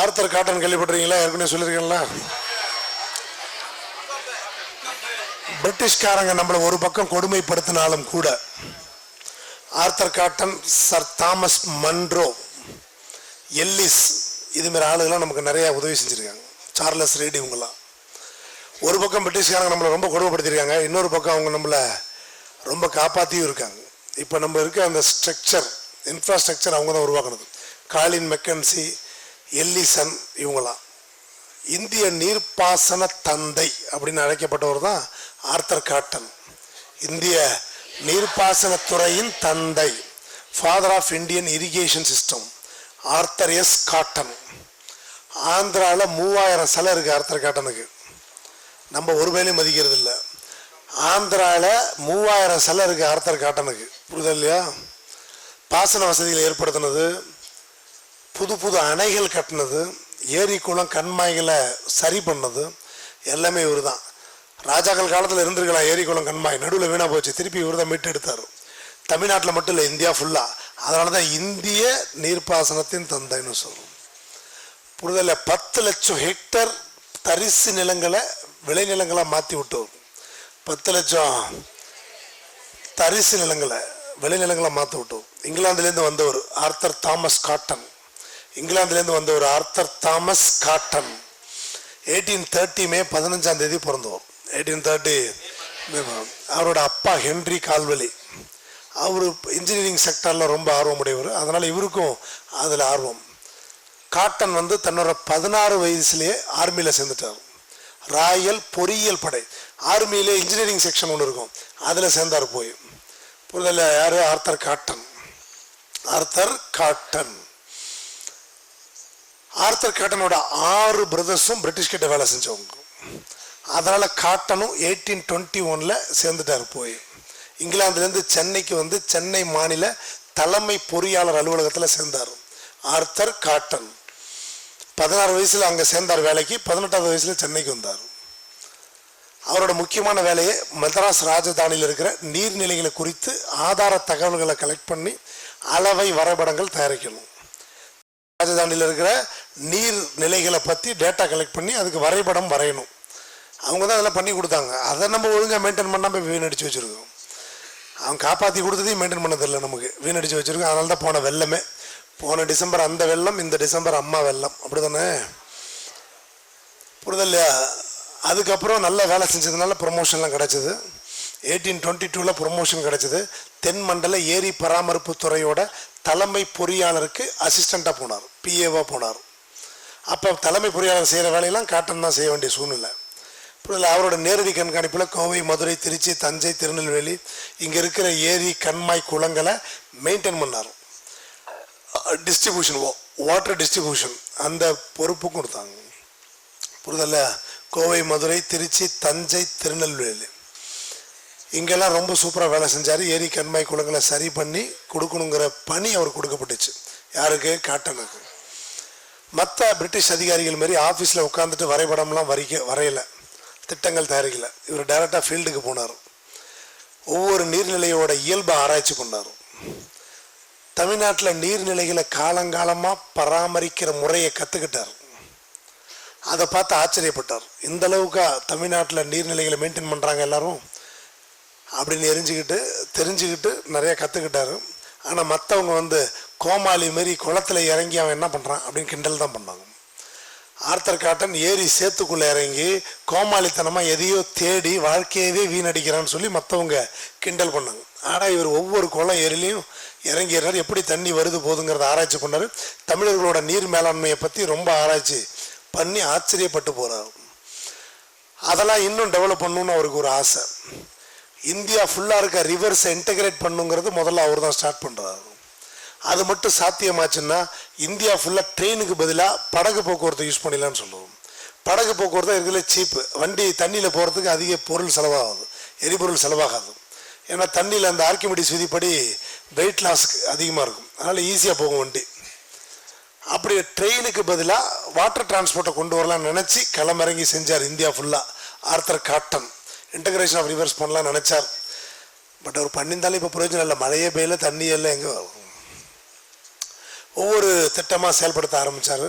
Author cotton கேள்விப்பட்டிருக்கீங்களா? ஏற்கனவே சொல்லியிருக்கீங்களா? பிரிட்டிஷ்காரங்க நம்மளை ஒரு பக்கம் கொடுமைப்படுத்தினாலும் கூட Arthur Cotton sir Thomas Munro Ellis இதுமாரி ஆளுகள்லாம் நமக்கு நிறையா உதவி செஞ்சுருக்காங்க. சார்லஸ் ரீடி இவங்கெல்லாம். ஒரு பக்கம் பிரிட்டிஷ்காரங்க நம்மளை ரொம்ப கொடுமைப்படுத்திருக்காங்க இன்னொரு பக்கம் அவங்க நம்மளை ரொம்ப காப்பாற்றியும் இருக்காங்க. இப்போ நம்ம இருக்க அந்த ஸ்ட்ரக்சர் இன்ஃப்ராஸ்ட்ரக்சர் அவங்க தான் உருவாக்குனது. காலின் மெக்கன்சி எல்லிசன் இவங்களாம் இந்திய நீர்ப்பாசன தந்தை அப்படின்னு அழைக்கப்பட்டவர் தான் ஆர்த்தர் காட்டன். இந்திய நீர்ப்பாசனத்துறையின் தந்தை father of Indian irrigation system Arthur S Cotton. ஆந்திராவில் மூவாயிரம் சிலை இருக்குது ஆர்த்தர் காட்டனுக்கு. நம்ம ஒரு வேலையும் மதிக்கிறது இல்லை ஆந்திராவில் மூவாயிரம் சிலை இருக்குது ஆர்த்தர் காட்டனுக்கு. புரியுதா இல்லையா? பாசன வசதிகளை ஏற்படுத்தினது புது புது அணைகள் கட்டினது ஏரி குளம் கண்மாய்களை சரி பண்ணது எல்லாமே இவர் தான் ராஜாக்கள் காலத்தில் இருந்திருக்கலாம் ஏரி குளம் கண்மாய் நடுவில் வீணாக போச்சு. திருப்பி இவர் தான் மீட்டு எடுத்தார். தமிழ்நாட்டில் மட்டும் இல்லை இந்தியா ஃபுல்லாக அதனால தான் இந்திய நீர்ப்பாசனத்தின் தந்தைன்னு சொல்கிறோம் புரிதல பத்து லட்சம் ஹெக்டர் தரிசு நிலங்களை விளைநிலங்களாக மாற்றி விட்டோம். பத்து லட்சம் தரிசு நிலங்களை விளைநிலங்களை மாற்றி விட்டோம். இங்கிலாந்துலேருந்து வந்தவர் ஆர்த்தர் தாமஸ் காட்டன். இங்கிலாந்துலேருந்து வந்தவர் Arthur Thomas Cotton. Eighteen thirty மே பதினஞ்சாம் தேதி பிறந்தவர். எயிட்டீன் தேர்ட்டி அவரோட அப்பா ஹென்றி கால்வலி அவர் இன்ஜினியரிங் செக்டரில் ரொம்ப ஆர்வமுடையவர். அதனால் இவருக்கும் அதில் ஆர்வம். காட்டன் வந்து தன்னோட பதினாறு வயசுலேயே ஆர்மியில் சேர்ந்துட்டார். ராயல் பொறியியல் படை. ஆர்மியிலே இன்ஜினியரிங் செக்ஷன் ஒன்று இருக்கும். அதில் சேர்ந்தார் போய். புரிதல யார்? Arthur Cotton. Arthur Cotton. Arthur காட்டனோட ஆறு பிரதர்ஸும் பிரிட்டிஷ் கிட்ட வேலை செஞ்சவங்க. அதனால் காட்டனும் எயிட்டீன் டுவெண்ட்டி ஒனில் சேர்ந்துட்டார் போய். இங்கிலாந்துலேருந்து சென்னைக்கு வந்து சென்னை மாநில தலைமை பொறியாளர் அலுவலகத்தில் சேர்ந்தார். Arthur Cotton. பதினாறு வயசில் அங்கே சேர்ந்தார் வேலைக்கு பதினெட்டாவது வயசில் சென்னைக்கு வந்தார். அவரோட முக்கியமான வேலையை மദ്രാஸ் ராஜதானியில் இருக்கிற நீர்நிலைகளை குறித்து ஆதார தகவல்களை கலெக்ட் பண்ணி அளவை வரைபடங்கள் தயாரிக்கணும். ராஜதானியில் இருக்கிற நீர் நிலைகளை பற்றி டேட்டா கலெக்ட் பண்ணி அதுக்கு வரைபடம் வரையணும். அவங்க தான் அதெல்லாம் பண்ணி கொடுத்தாங்க. அதை நம்ம ஒழுங்காக மெயின்டைன் பண்ணாமல் வீணடிச்சு வச்சுருக்கோம். அவங்க காப்பாற்றி கொடுத்ததையும் மெயின்டைன் பண்ணதில்லை நமக்கு. வீணடிச்சு வச்சுருக்கோம். அதனால தான் போன வெள்ளமே. போன டிசம்பர் அந்த வெள்ளம் இந்த டிசம்பர் அம்மா வெள்ளம். அப்படி தானே புரிதல்லையா அதுக்கப்புறம் நல்ல வேலை செஞ்சதுனால ப்ரொமோஷன்லாம் கிடச்சிது. எயிட்டீன் டுவெண்ட்டி டூவில் ப்ரொமோஷன் கிடச்சிது. தென் மண்டல ஏரி பராமரிப்பு துறையோட தலைமை பொறியாளருக்கு அசிஸ்டண்ட்டாக போனார். பிஏவாக போனார். அப்போ தலைமை பொறியாளர் செய்கிற வேலையெல்லாம் காட்டன் தான் செய்ய வேண்டிய சூழ்நிலை. புரியல அவரோட நேரடி கண்காணிப்பில் கோவை மதுரை திருச்சி தஞ்சை திருநெல்வேலி இங்கே இருக்கிற ஏரி கண்மாய் குளங்களை மெயின்டைன் பண்ணார். டிஸ்ட்ரிபியூஷன் வாட்டர் டிஸ்ட்ரிபியூஷன் அந்த பொறுப்பும் கொடுத்தாங்க. புரிதல்ல? கோவை மதுரை திருச்சி தஞ்சை திருநெல்வேலி. இங்கெல்லாம் ரொம்ப சூப்பராக வேலை செஞ்சார். ஏரி கண்மாய் குளங்களை சரி பண்ணி கொடுக்கணுங்கிற பணி அவர் கொடுக்கப்பட்டுச்சு. யாருக்கு? காட்டனுக்கு. மற்ற பிரிட்டிஷ் அதிகாரிகள் மாரி ஆஃபீஸில் உட்காந்துட்டு வரைபடம்லாம் வரைக்க வரையலை. திட்டங்கள் தயாரிக்கலை. இவர் டைரெக்டாக ஃபீல்டுக்கு போனார். ஒவ்வொரு நீர்நிலையோட இயல்பை ஆராய்ச்சி பண்ணார். தமிழ்நாட்டில் நீர்நிலைகளை காலங்காலமாக பராமரிக்கிற முறையை கற்றுக்கிட்டார் அதை பார்த்து ஆச்சரியப்பட்டார். இந்தளவுக்கு தமிழ்நாட்டில் நீர்நிலைகளை மெயின்டைன் பண்ணுறாங்க எல்லாரும்? அப்படின்னு எரிஞ்சுக்கிட்டு தெரிஞ்சுக்கிட்டு நிறைய கற்றுக்கிட்டாரு ஆனால் மற்றவங்க வந்து கோமாளி மாரி குளத்துல இறங்கி அவன் என்ன பண்ணுறான் அப்படின்னு கிண்டல் தான் பண்ணாங்க. ஆர்த்தர் காட்டன் ஏரி சேத்துக்குள்ளே இறங்கி கோமாளித்தனமாக எதையோ தேடி வாழ்க்கையவே வீணடிக்கிறான்னு சொல்லி மற்றவங்க கிண்டல் பண்ணாங்க. ஆனால் இவர் ஒவ்வொரு குளம் ஏரிலையும் இறங்கிறார் எப்படி தண்ணி வருது போதுங்கிறத ஆராய்ச்சி பண்ணார். தமிழர்களோட நீர் மேலாண்மையை பற்றி ரொம்ப ஆராய்ச்சி பண்ணி ஆச்சரியப்பட்டு போகிறார் அதெல்லாம் இன்னும் டெவலப் பண்ணணும்னு அவருக்கு ஒரு ஆசை. இந்தியா ஃபுல்லாக இருக்க ரிவர்ஸை இன்டகிரேட் பண்ணுங்கிறது முதல்ல அவர் தான் ஸ்டார்ட் பண்ணுறாரு அது மட்டும் சாத்தியமாச்சுன்னா இந்தியா ஃபுல்லாக ட்ரெயினுக்கு பதிலாக படகு போக்குவரத்தை யூஸ் பண்ணிடலான்னு சொல்லுவோம். படகு போக்குவரத்து இருக்கிறதுல சீப்பு வண்டி தண்ணியில் போகிறதுக்கு அதிக பொருள் செலவாகாது. எரிபொருள் செலவாகாது. ஏன்னா தண்ணியில் அந்த ஆர்கிமெடிஸ் விதிப்படி வெயிட் லாஸ்க்கு அதிகமாக இருக்கும். அதனால் ஈஸியாக போகும் வண்டி. அப்படி ட்ரெயினுக்கு பதிலாக வாட்டர் டிரான்ஸ்போர்ட்டை கொண்டு வரலாம்னு நினச்சி களமிறங்கி செஞ்சார் இந்தியா ஃபுல்லாக Arthur Cotton. Integration of rivers பண்ணலாம்னு நினச்சார். பட் அவர் பண்ணியிருந்தாலும் இப்போ பிரயோஜனம் இல்லை. மழையே பெய்யல தண்ணியே இல்லை எங்கே. ஒவ்வொரு திட்டமாக செயல்படுத்த ஆரம்பித்தார்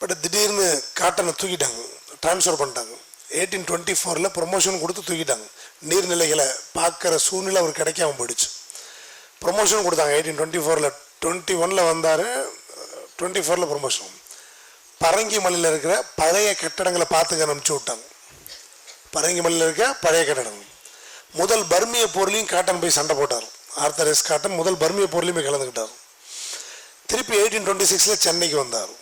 பட் திடீர்னு காட்டனை தூக்கிட்டாங்க. ட்ரான்ஸ்ஃபர் பண்ணிட்டாங்க. எயிட்டீன் டுவெண்ட்டி ஃபோரில் ப்ரொமோஷன் கொடுத்து தூக்கிட்டாங்க. நீர்நிலைகளை பார்க்குற சூழ்நிலை அவர் கிடைக்காம போயிடுச்சு. ப்ரொமோஷன் கொடுத்தாங்க. எயிட்டீன் டுவெண்ட்டி ஃபோரில் டுவெண்ட்டி ஒனில் வந்தார். டுவெண்ட்டி ஃபோரில் ப்ரொமோஷன் பரங்கி மலையில் இருக்கிற பழைய கட்டடங்களை பார்த்துக்க அனுப்பிச்சி விட்டாங்க. பரங்கிமலையில் இருக்க பழைய கட்டடம். முதல் பர்மிய போர்லையும் காட்டன் போய் சண்டை போட்டார். ஆர்த்தர் எஸ் காட்டன் முதல் பர்மிய போர்லையும் போய் கலந்துக்கிட்டார். திருப்பி எயிட்டீன் டுவெண்ட்டி சிக்ஸில் சென்னைக்கு வந்தார்.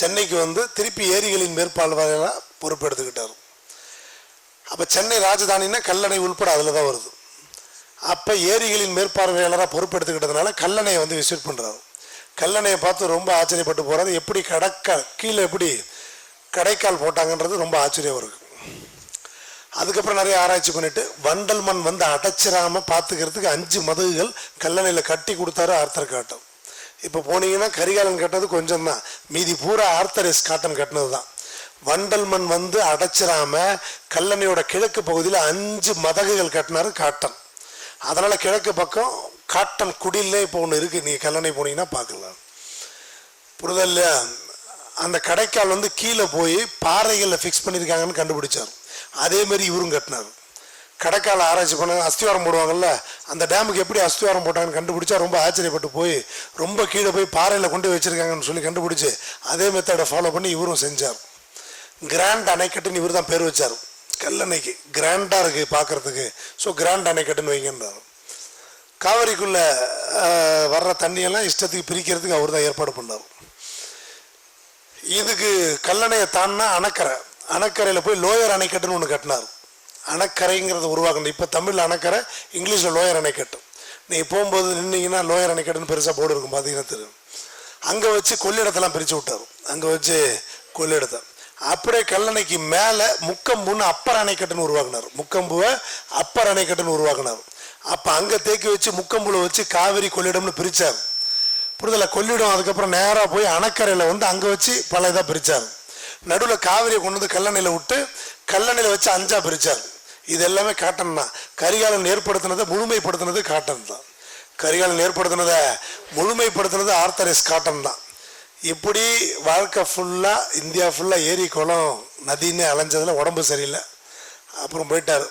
சென்னைக்கு வந்து திருப்பி ஏரிகளின் மேற்பார்வையாளராக பொறுப்பெடுத்துக்கிட்டார். அப்போ சென்னை ராஜதானின்னா கல்லணை உள்பட அதில் தான் வருது. அப்போ ஏரிகளின் மேற்பார்வையாளராக பொறுப்பெடுத்துக்கிட்டதுனால கல்லணையை வந்து விசிட் பண்ணுறாரு கல்லணையை பார்த்து ரொம்ப ஆச்சரியப்பட்டு போகிறாரு எப்படி கடக்க கீழே எப்படி கடைக்கால் போட்டாங்கன்றது ரொம்ப ஆச்சரியம் இருக்குது அதுக்கப்புறம் நிறைய ஆராய்ச்சி பண்ணிட்டு வண்டல் மண் வந்து அடைச்சிடாமல் பார்த்துக்கிறதுக்கு அஞ்சு மதகுகள் கல்லணையில் கட்டி கொடுத்தாரு ஆர்த்தர் காட்டம். இப்போ போனீங்கன்னா கரிகாலன் கட்டினது கொஞ்சம் தான் மீதி பூரா ஆர்த்தர் எஸ் காட்டன் கட்டினது தான் வண்டல் மண் வந்து அடைச்சிடாம கல்லணையோட கிழக்கு பகுதியில் அஞ்சு மதகுகள் கட்டினாரு காட்டன். அதனால் கிழக்கு பக்கம் காட்டன் குடிலே இப்போ ஒன்று இருக்குது நீங்கள் கல்லணை போனீங்கன்னா பார்க்கலாம் புரிதல்ல அந்த கடைக்கால் வந்து கீழே போய் பாறைகளில் ஃபிக்ஸ் பண்ணியிருக்காங்கன்னு கண்டுபிடிச்சார். அதே மாதிரி இவரும் கட்டினார். கடைக்கால் ஆராய்ச்சி பண்ண அஸ்திவாரம் போடுவாங்கல்ல அந்த டேமுக்கு எப்படி அஸ்திவாரம் போட்டாங்கன்னு கண்டுபிடிச்சா ரொம்ப ஆச்சரியப்பட்டு போய் ரொம்ப கீழே போய் பாறையில் கொண்டு வச்சுருக்காங்கன்னு வச்சிருக்காங்கன்னு சொல்லி கண்டுபிடிச்சி அதே மெத்தடை ஃபாலோ பண்ணி இவரும் செஞ்சார். கிராண்ட் அணைக்கட்டுன்னு இவர் தான் பேர் வச்சார். கல்லணைக்கு. கிராண்டாக இருக்குது பார்க்கறதுக்கு ஸோ கிராண்ட் அணைக்கட்டுன்னு வைங்கன்றார். காவிரிக்குள்ளே வர்ற தண்ணியெல்லாம் இஷ்டத்துக்கு பிரிக்கிறதுக்கு அவர் தான் ஏற்பாடு பண்ணார். இதுக்கு கல்லணையை தாண்டினா அணைக்கரை. அணக்கரையில் போய் லோயர் அணைக்கட்டுன்னு ஒன்று கட்டினார். அணைக்கரைங்கிறத உருவாக்கணும். இப்போ தமிழில் அணக்கரை இங்கிலீஷில் லோயர் அணைக்கட்டு நீங்கள் போகும்போது நின்னீங்கன்னா லோயர் அணைக்கட்டுன்னு பெருசாக போர்டு இருக்கும் பார்த்தீங்கன்னா தெரியும். அங்கே வச்சு கொள்ளிடத்தெல்லாம் பிரித்து விட்டார். அங்கே வச்சு கொள்ளிடத்தை. அப்படியே கல்லணைக்கு மேலே முக்கம்புன்னு அப்பர் அணைக்கட்டுன்னு உருவாக்குனார். முக்கம்புவை அப்பர் அணைக்கட்டுன்னு உருவாக்குனார். அப்போ அங்கே தேக்கி வச்சு முக்கம்புல வச்சு காவிரி கொள்ளிடம்னு பிரித்தார் புரிதலை? கொள்ளிடம் அதுக்கப்புறம் நேராக போய் அணக்கரையில் வந்து அங்கே வச்சு பல இதாக பிரித்தார் நடுவில் காவிரியை கொண்டு வந்து கல்லணையில் விட்டு கல்லணையில் வச்சு அஞ்சா பிரித்தார் இது எல்லாமே காட்டன் தான். கரிகாலன் ஏற்படுத்தினதை முழுமைப்படுத்தினது காட்டன் தான். கரிகாலன் ஏற்படுத்தினதை முழுமைப்படுத்தினது ஆர்த்தர் எஸ் காட்டன் தான். இப்படி வாழ்க்கை ஃபுல்லாக இந்தியா ஃபுல்லாக ஏரி குளம் நதின்னு அலைஞ்சதில் உடம்பு சரியில்லை. அப்புறம் போயிட்டார்.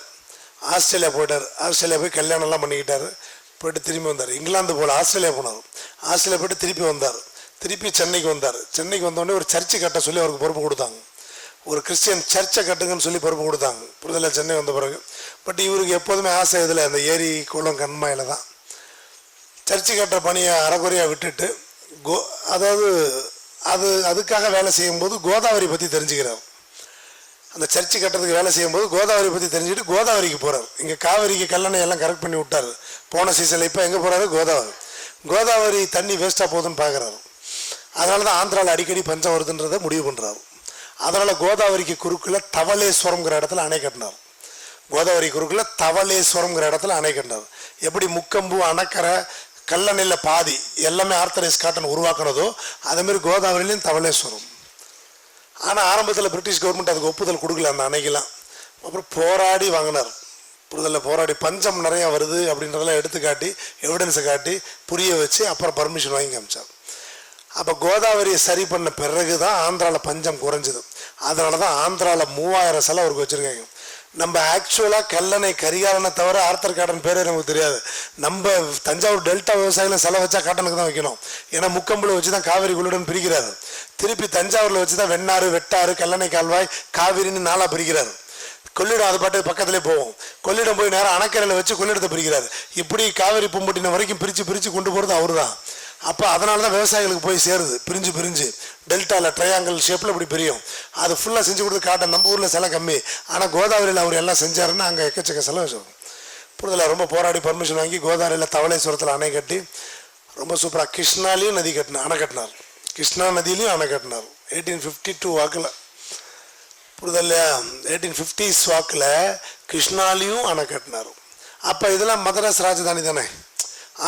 ஆஸ்திரேலியா போயிட்டார். ஆஸ்திரேலியா போய் கல்யாணம்லாம் பண்ணிக்கிட்டார். போயிட்டு திரும்பி வந்தார். இங்கிலாந்து போல் ஆஸ்திரேலியா போனார். ஆஸ்திரேலியா போயிட்டு திருப்பி வந்தார். திருப்பி சென்னைக்கு வந்தார். சென்னைக்கு வந்தோடனே ஒரு சர்ச்சு கட்ட சொல்லி அவருக்கு பொறுப்பு கொடுத்தாங்க. ஒரு கிறிஸ்டியன் சர்ச்சை கட்டுங்கன்னு சொல்லி பொறுப்பு கொடுத்தாங்க. புரிதல சென்னை வந்த பிறகு. பட் இவருக்கு எப்போதுமே ஆசை இதில் அந்த ஏரி குளம் கண்மாயில் தான். சர்ச்சு கட்டுற பணியை அறகுறையாக விட்டுட்டு கோ அதாவது அது அதுக்காக வேலை செய்யும்போது கோதாவரி பற்றி தெரிஞ்சுக்கிறார். அந்த சர்ச்சு கட்டுறதுக்கு வேலை செய்யும்போது கோதாவரி பற்றி தெரிஞ்சுக்கிட்டு கோதாவரிக்கு போகிறார் இங்கே காவிரிக்கு கல்லணை எல்லாம் கரெக்ட் பண்ணி விட்டார். போன சீசனில் இப்போ எங்கே போகிறாரு கோதாவரி. கோதாவரி தண்ணி வேஸ்ட்டாக போகுதுன்னு பார்க்குறாரு அதனால தான் ஆந்திராவில் அடிக்கடி பஞ்சம் வருதுன்றதை முடிவு பண்ணுறாரு அதனால் கோதாவரிக்கு குறுக்கில் தவளேஸ்வரம்ங்கிற இடத்துல அணை கட்டினார். கோதாவரி குறுக்கில் தவளேஸ்வரம்ங்கிற இடத்துல அணை கட்டினார். எப்படி முக்கம்பு அணக்கரை கல்லணையில் பாதி எல்லாமே ஆர்த்தரைஸ் காட்டன் உருவாக்குனதோ அதேமாரி கோதாவரிலையும் தவளேஸ்வரம். ஆனால் ஆரம்பத்தில் பிரிட்டிஷ் கவர்மெண்ட் அதுக்கு ஒப்புதல் கொடுக்கல அந்த அணைக்கெலாம் அப்புறம் போராடி வாங்கினார். புரிதலில் போராடி பஞ்சம் நிறையா வருது அப்படின்றதெல்லாம் எடுத்து காட்டி எவிடன்ஸை காட்டி புரிய வச்சு அப்புறம் பர்மிஷன் வாங்கி காமிச்சார். அப்போ கோதாவரியை சரி பண்ண பிறகு தான் ஆந்திராவில் பஞ்சம் குறைஞ்சிது. அதனால தான் ஆந்திராவில் மூவாயிரம் சிலை அவருக்கு வச்சுருக்காங்க. நம்ம ஆக்சுவலாக கல்லணை கரிகாலனை தவிர ஆர்த்தர் காட்டன் பேரே நமக்கு தெரியாது. நம்ம தஞ்சாவூர் டெல்டா விவசாயிகளும் செலை வச்சா காட்டனுக்கு தான் வைக்கணும். ஏன்னா முக்கம்புல வச்சு தான் காவிரி குள்ளுடன் பிரிக்கிறாரு. திருப்பி தஞ்சாவூரில் வச்சு தான் வெண்ணாறு வெட்டாறு கல்லணை கால்வாய் காவிரின்னு நாளாக பிரிக்கிறாரு. கொள்ளிடம் அது பாட்டு பக்கத்திலே போகும். கொள்ளிடம் போய் நேரம் அணைக்கரையில் வச்சு கொள்ளிடத்தை பிரிக்கிறாரு. இப்படி காவிரி பூம்பட்டினம் வரைக்கும் பிரித்து பிரித்து கொண்டு போகிறது அவர் தான் அப்போ அதனால தான் விவசாயிகளுக்கு போய் சேருது. பிரிஞ்சு பிரிஞ்சு. டெல்டாவில் ட்ரையாங்கிள் ஷேப்பில் இப்படி பிரியும். அது ஃபுல்லாக செஞ்சு கொடுத்து காட்ட நம்ம ஊரில் சிலை கம்மி. ஆனால் கோதாவரியில் அவர் எல்லாம் செஞ்சாருன்னா அங்கே எக்கச்சக்க செலவு வச்சிருக்கும் புரிதல? ரொம்ப போராடி பர்மிஷன் வாங்கி கோதாவரியில் தவளேஸ்வரத்தில் அணை கட்டி ரொம்ப சூப்பராக கிருஷ்ணாலையும் நதி கட்டின அணை கட்டினார். கிருஷ்ணா நதியிலையும் அணை கட்டினார். எயிட்டீன் ஃபிஃப்டி டூ வாக்கில் புரிதல்ல எயிட்டீன் ஃபிஃப்டிஸ் வாக்கில் கிருஷ்ணாலையும் அணை கட்டினார். அப்போ இதெல்லாம் மதராஸ் ராஜதானி தானே?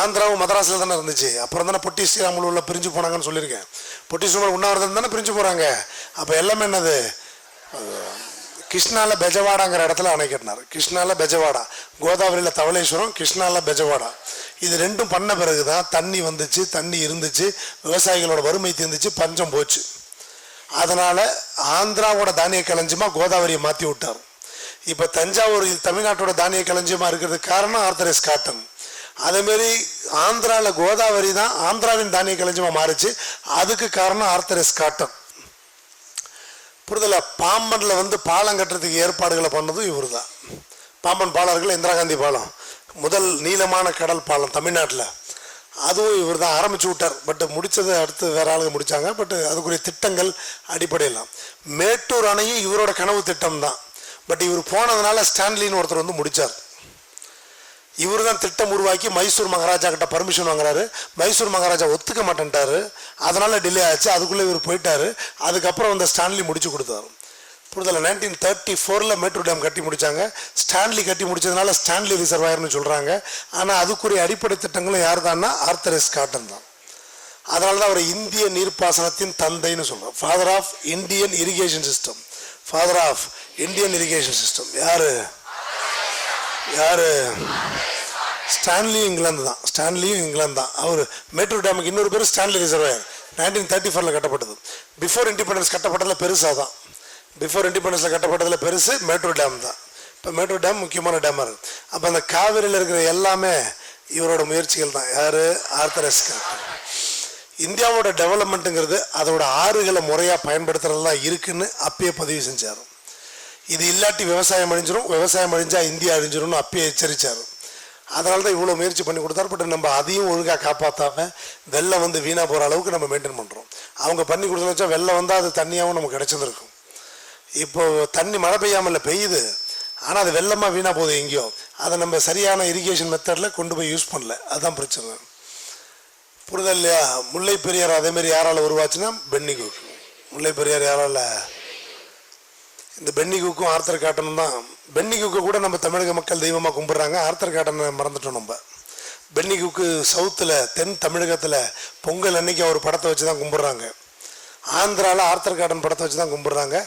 ஆந்திராவும் மதராஸில் தானே இருந்துச்சு. அப்புறம் தானே பொட்டி ஸ்ரீராமுல உள்ள பிரிஞ்சு போனாங்கன்னு சொல்லியிருக்கேன். பொட்டி சுமல் உண்ணாவிரதம் தானே பிரிஞ்சு போகிறாங்க அப்போ எல்லாமே என்னது? கிருஷ்ணாவில் பெஜவாடாங்கிற இடத்துல அணை கட்டினார். கிருஷ்ணாவில் பெஜவாடா. கோதாவரியில் தவளேஸ்வரம் கிருஷ்ணாவில் பெஜவாடா. இது ரெண்டும் பண்ண பிறகு தான் தண்ணி வந்துச்சு தண்ணி இருந்துச்சு விவசாயிகளோட வறுமை தீர்ந்துச்சு பஞ்சம் போச்சு. அதனால் ஆந்திராவோட தானிய களஞ்சியமாக கோதாவரியை மாற்றி விட்டார். இப்போ தஞ்சாவூர் தமிழ்நாட்டோட தானிய களஞ்சியமாக இருக்கிறதுக்கு காரணம் ஆர்த்தரஸ் காட்டன். அதேமாரி ஆந்திராவில் கோதாவரி தான் ஆந்திராவின் தானிய களஞ்சமாக மாறுச்சு. அதுக்கு காரணம் ஆர்த்தரஸ் காட்டம். புரிதல? பாம்பனில் வந்து பாலம் கட்டுறதுக்கு ஏற்பாடுகளை பண்ணதும் இவர் தான். பாம்பன் பாலர்கள் இந்திரா காந்தி பாலம். முதல் நீளமான கடல் பாலம் தமிழ்நாட்டில். அதுவும் இவர் தான் ஆரம்பிச்சு விட்டார். பட் முடித்ததை அடுத்து வேற ஆளுங்க முடித்தாங்க பட் அதுக்குரிய திட்டங்கள் அடிப்படையில் மேட்டூர் அணையும் இவரோட கனவு திட்டம் தான். பட் இவர் போனதுனால ஸ்டான்லின்னு ஒருத்தர் வந்து முடித்தார் இவர் தான் திட்டம் உருவாக்கி மைசூர் மகாராஜா கிட்ட பர்மிஷன் வாங்குறாரு. மைசூர் மகாராஜா ஒத்துக்க மாட்டேன்ட்டாரு. அதனால் டிலே ஆச்சு. அதுக்குள்ளே இவர் போயிட்டாரு. அதுக்கப்புறம் அந்த ஸ்டான்லி முடிச்சு கொடுத்தாரு. புரிதல? நைன்டீன் தேர்ட்டி ஃபோரில் மெட்ரோ டேம் கட்டி முடித்தாங்க ஸ்டான்லி கட்டி முடிச்சதுனால ஸ்டான்லி ரிசர்வாயர்னு சொல்கிறாங்க ஆனால் அதுக்குரிய அடிப்படை திட்டங்களும் யார் தான்னா ஆர்த்தரஸ் காட்டன் தான். அதனால தான் அவர் இந்திய நீர்ப்பாசனத்தின் தந்தைன்னு சொல்கிறோம் father of Indian irrigation system father of Indian irrigation system யார்? யார்? ஸ்டான்லியும் இங்கிலாந்து தான். ஸ்டான்லியும் இங்கிலாந்து தான். அவர் மேட்டூர் டேமுக்கு இன்னொரு பேர் ஸ்டான்லி ரிசர்வாயர் நைன்டீன் தேர்ட்டி ஃபோரில் கட்டப்பட்டது. பிஃபோர் இண்டிபெண்டன்ஸ் கட்டப்பட்டதில் பெருசாக தான் பிஃபோர் இண்டிபெண்டன்ஸில் கட்டப்பட்டதில் பெருசு மேட்டூர் டேம் தான். இப்போ மேட்டூர் டேம் முக்கியமான டேமாக இருக்குது அப்போ அந்த காவிரியில் இருக்கிற எல்லாமே இவரோட முயற்சிகள் தான். யார்? ஆர்த்தரஸ் இந்தியாவோட டெவலப்மெண்ட்டுங்கிறது அதோட ஆறுகளை முறையாக பயன்படுத்துறது தான் இருக்குன்னு அப்பயே பதிவு செஞ்சார். இது இல்லாட்டி விவசாயம் அழிஞ்சிரும் விவசாயம் அழிஞ்சால் இந்தியா அழிஞ்சிரும்னு அப்பயே எச்சரித்தார் அதனால தான் இவ்வளோ முயற்சி பண்ணி கொடுத்தாரு பட் நம்ம அதையும் ஒழுங்காக காப்பாற்றாமல் வெள்ளம் வந்து வீணாக போகிற அளவுக்கு நம்ம மெயின்டைன் பண்ணுறோம் அவங்க பண்ணி கொடுத்து வச்சா வெள்ளம் வந்தால் அது தண்ணியாகவும் நமக்கு கிடைச்சிருந்துருக்கும். இப்போ தண்ணி மழை பெய்யாமல் இல்லை பெய்யுது. ஆனால் அது வெள்ளமாக வீணாக போகுது எங்கேயோ. அதை நம்ம சரியான இரிகேஷன் மெத்தடில் கொண்டு போய் யூஸ் பண்ணல. அதுதான் பிரச்சனை. புரிதல் இல்லையா? முல்லை பெரியார் அதேமாரி யாரால் உருவாச்சுன்னா பென்னி முல்லை பெரியார் யாரால இந்த பென்னி குக்கும் ஆர்த்தர் காட்டனும் தான். பென்னி குக்கை கூட நம்ம தமிழக மக்கள் தெய்வமாக கும்பிட்றாங்க. ஆர்த்தர் காட்டனை மறந்துட்டோம் நம்ம. பென்னி குக்கு சவுத்தில் தென் தமிழகத்தில் பொங்கல் அன்னைக்கு அவர் படத்தை வச்சு தான் கும்பிட்றாங்க. ஆந்திராவில் ஆர்த்தர் காட்டன் படத்தை வச்சு தான் கும்பிட்றாங்க.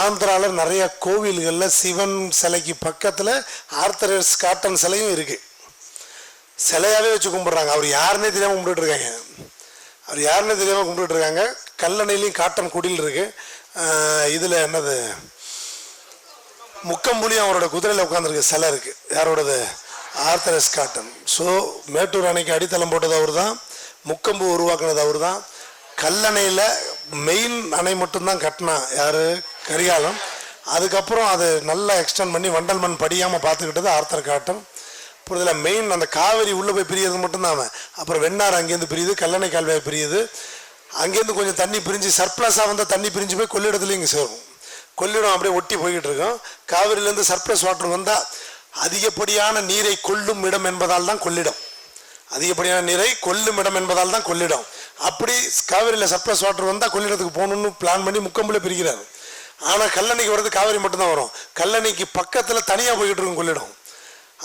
ஆந்திராவில் நிறைய கோவில்களில் சிவன் சிலைக்கு பக்கத்தில் ஆர்த்தரஸ் காட்டன் சிலையும் இருக்குது சிலையாகவே வச்சு கும்பிட்றாங்க. அவர் யாருன்னே தெரியாமல் கும்பிட்டுருக்காங்க அவர் யாருன்னே தெரியாமல் கும்பிட்டுருக்காங்க கல்லணையிலையும் காட்டன் குடில் இருக்குது இதில் என்னது? முக்கம்புலியும் அவரோட குதிரையில் உட்காந்துருக்கு சிலை இருக்குது யாரோடது? Arthur Cotton. ஸோ மேட்டூர் அணைக்கு அடித்தளம் போட்டது அவர் தான் முக்கம்பு உருவாக்குனது அவர் தான் கல்லணையில் மெயின் அணை மட்டும்தான் கட்டினா யார்? கரிகாலம் அதுக்கப்புறம் அது நல்லா எக்ஸ்டெண்ட் பண்ணி வண்டல் மண் படியாமல் பார்த்துக்கிட்டது ஆர்த்தர் காட்டன். புரிதல மெயின் அந்த காவேரி உள்ளே போய் பிரியது மட்டும்தான் அவன். அப்புறம் வெண்ணாறு அங்கேருந்து பிரியுது கல்லணை கால்வாய் பிரியுது. அங்கேருந்து கொஞ்சம் தண்ணி பிரிஞ்சு சர்ப்ளஸாக வந்தால் தண்ணி பிரிஞ்சு போய் கொள்ளிடத்துலையும் இங்கே சேரும். கொள்ளிடம் அப்படியே ஒட்டி போய்கிட்டு இருக்கோம். காவிரியிலேருந்து சர்ப்ளஸ் வாட்டர் வந்தால் அதிகப்படியான நீரை கொள்ளும் இடம் என்பதால் தான் கொள்ளிடம். அதிகப்படியான நீரை கொல்லும் இடம் என்பதால் தான் கொள்ளிடம். அப்படி காவிரியில் சர்ப்ளஸ் வாட்டர் வந்தால் கொள்ளிடத்துக்கு போகணும்னு பிளான் பண்ணி முக்கம்புல பிரிக்கிறாரு. ஆனால் கல்லணைக்கு வர்றது காவிரி மட்டும்தான் வரும். கல்லணைக்கு பக்கத்தில் தனியாக போய்கிட்டு இருக்கும் கொள்ளிடம்.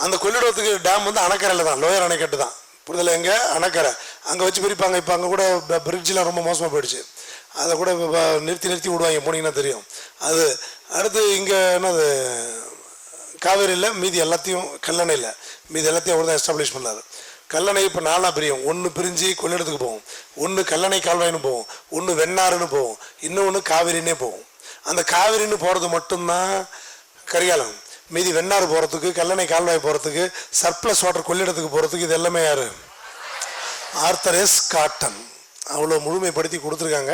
அந்த கொள்ளிடத்துக்கு டேம் வந்து அணைக்கரையில் தான் லோயர் அணைக்கட்டு தான். புரிதலை எங்கே? அணைக்கரை. அங்கே வச்சு பிரிப்பாங்க. இப்போ அங்கே கூட பிரிட்ஜெலாம் ரொம்ப மோசமாக போயிடுச்சு. அதை கூட இப்போ நிறுத்தி நிறுத்தி விடுவாங்க போனீங்கன்னா தெரியும். அது அடுத்து இங்கே என்னது காவேரியில் மீதி எல்லாத்தையும் கல்லணையில் மீதி எல்லாத்தையும் அவர் தான் எஸ்டாப்ளிஷ் பண்ணார். கல்லணை இப்போ நாலாக பிரியும். ஒன்று பிரிஞ்சு கொள்ளிடத்துக்கு போகும். ஒன்று கல்லணை கால்வாய்னு போகும். ஒன்று வெண்ணாறுன்னு போகும். இன்னொன்று காவிரின்னே போகும். அந்த காவிரின்னு போகிறது மட்டும்தான் கரிகாலம் மீதி வெண்ணாறு போகிறதுக்கு கல்லணை கால்வாய் போகிறதுக்கு சர்ப்ளஸ் வாட்டர் கொள்ளிடத்துக்கு போகிறதுக்கு இது எல்லாமே யார்? Arthur S Cotton. அவ்வளோ முழுமைப்படுத்தி கொடுத்துருக்காங்க.